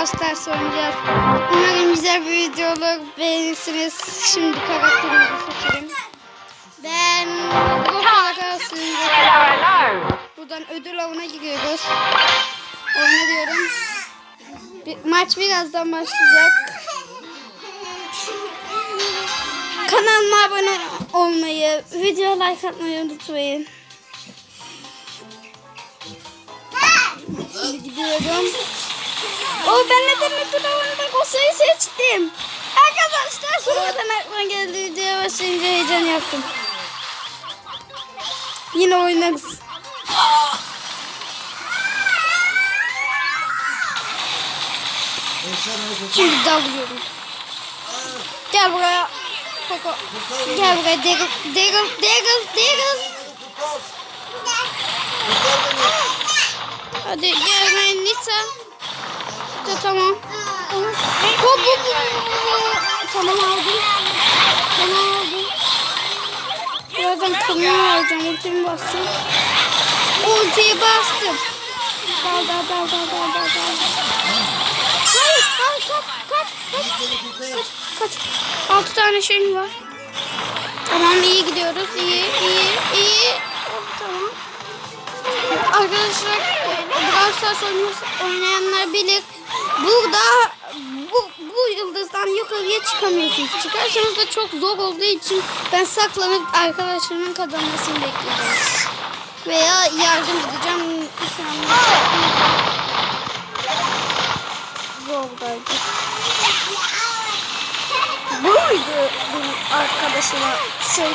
Brawl Stars oynayacağız. Umarım güzel bir video olur. Beğenirsiniz. Şimdi karakterimizi seçelim. Ben. Hello, hello. Buradan ödül avına giriyoruz. Oyna diyorum. Bir, maç birazdan başlayacak. Kanalıma abone olmayı, video like atmayı unutmayın. Şimdi gidiyorum. O ben neden ödül avında Gosa'yı seçtim. Arkadaşlar sonradan aklıma geldi videoya başlayınca heyecan yaptım. Yine oynarız. Şimdi dalıyorum. Gel buraya. Koko. Gel buraya. Diggle, diggle, diggle, diggle. Hadi gelmeyin lütfen. Ta, tamam. Hop, hop. Tamam aldım. Tamam aldım. Birazdan kumunu alacağım. Ultimi bastım. Ultiyi bastım. Dal dal dal dal dal dal dal. Hayır, hayır, kaç, kaç, kaç, kaç, kaç. Altı tane şeyim var. Tamam, iyi gidiyoruz. İyi, iyi, iyi. Tamam. Arkadaşlar, Brawl Stars oynayanlar bilir. Burada bu, bu yıldızdan yukarıya çıkamıyorsunuz. Çıkarsanız da çok zor olduğu için ben saklanıp arkadaşlarımın kazanmasını bekliyorum. Veya yardım edeceğim. Zordaydı. Bu muydu benim arkadaşıma şey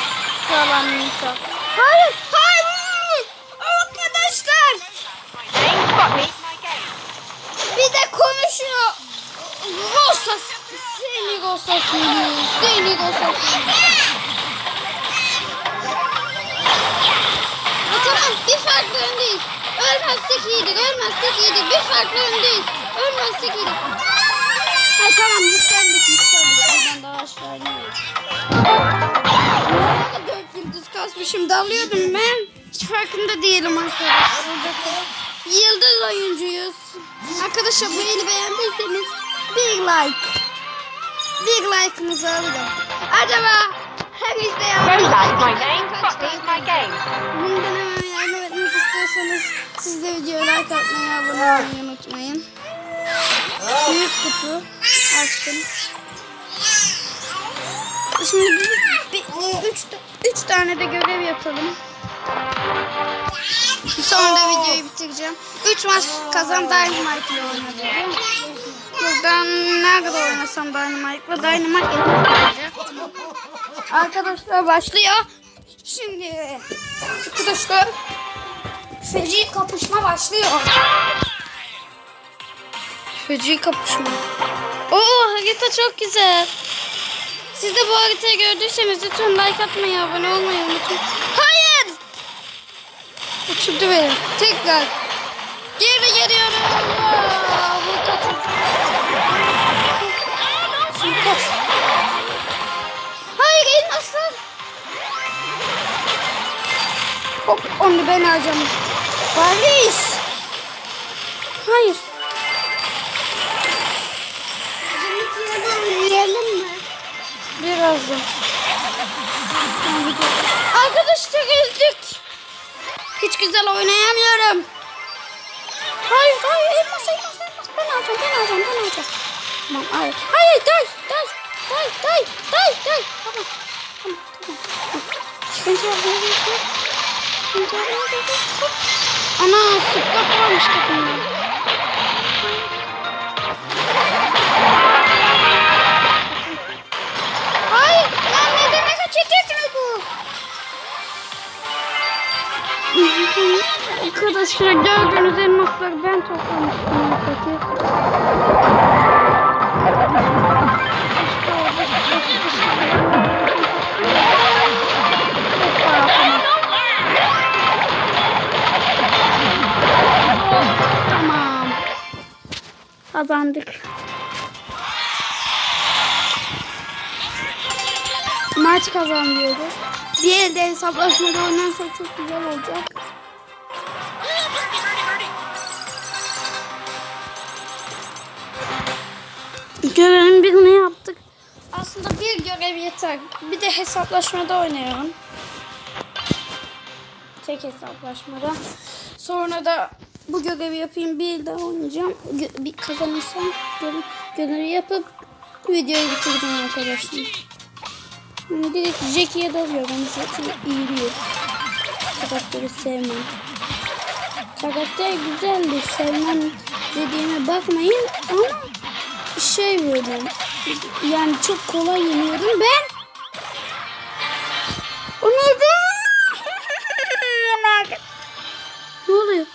falan Mika? Hayır, hayır. Arkadaşlar bir de konuşuyor. Rosa seni Rosa seni seni. Ha, tamam bir farklı öndeyiz. Ölmezsek iyidir, ölmezsek iyidir. Bir farklı öndeyiz. Ölmezsek iyidir. Ha tamam yükseldik yükseldik. Buradan daha aşağı iniyoruz. Dört yıldız kasmışım dalıyordum ben. Hiç farkında değilim arkadaşlar. Yıldız oyuncuyuz. Arkadaşlar bu eli beğendiyseniz bir like. Bir like'ınızı alırım. Acaba her izleyen. Spot me. My game. Bundan hemen yardım etmek istiyorsanız siz de videoya like atmayı, abone olmayı unutmayın. Büyük kutu açtım. Şimdi bir, bir, üç, üç tane de görev yapalım. Sonra da videoyu bitireceğim. Üç maç kazan Dynamite ile oynadım. Buradan nerede oynasam Dynamite ile Dynamite ile Arkadaşlar başlıyor. Şimdi arkadaşlar feci kapışma başlıyor. Feci kapışma. Oo harita çok güzel. Siz de bu haritayı gördüyseniz lütfen like atmayı, abone olmayı unutmayın. Tekrar. Geri geliyorum. Bu kaç. Şimdi kaç. Hop onu ben alacağım. Barış. Hayır. Yiyelim mi? Birazdan. Arkadaşlar öldük. Hiç güzel oynayamıyorum. Hayır hayır elmas elmas elmas. Ben alacağım ben alacağım ben alacağım. Tamam hayır. Hayır day day day day day day. Tamam tamam tamam. Sıkıntı yok. Sıkıntı yok. Ana sıkıntı varmış takımda. Arkadaşlar gördüğünüz elmasları ben toplamıştım peki. Tamam. Kazandık. Maç kazanıyordu. Bir elde hesaplaşmada oynarsak çok güzel olacak. Görevin birini yaptık. Aslında bir görev yeter. Bir de hesaplaşmada oynayalım. Tek hesaplaşmada. Sonra da bu görevi yapayım. Bir daha oynayacağım. Bir kazanırsam görev, görevi yapıp videoyu bitireceğim arkadaşlar. Yani direkt Jackie'ye dalıyorum. Jackie iyi bir karakteri sevmem. Karakter güzeldi. Sevmem dediğime bakmayın ama şey böyle yani çok kolay yeniyorum ben. O neydi? ne oluyor?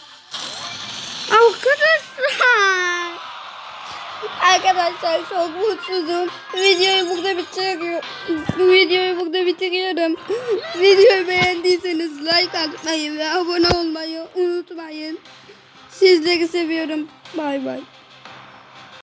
Arkadaşlar. Arkadaşlar çok mutsuzum. Videoyu burada bitiriyorum. Videoyu burada bitiriyorum. Videoyu beğendiyseniz like atmayı ve abone olmayı unutmayın. Sizleri seviyorum. Bay bay.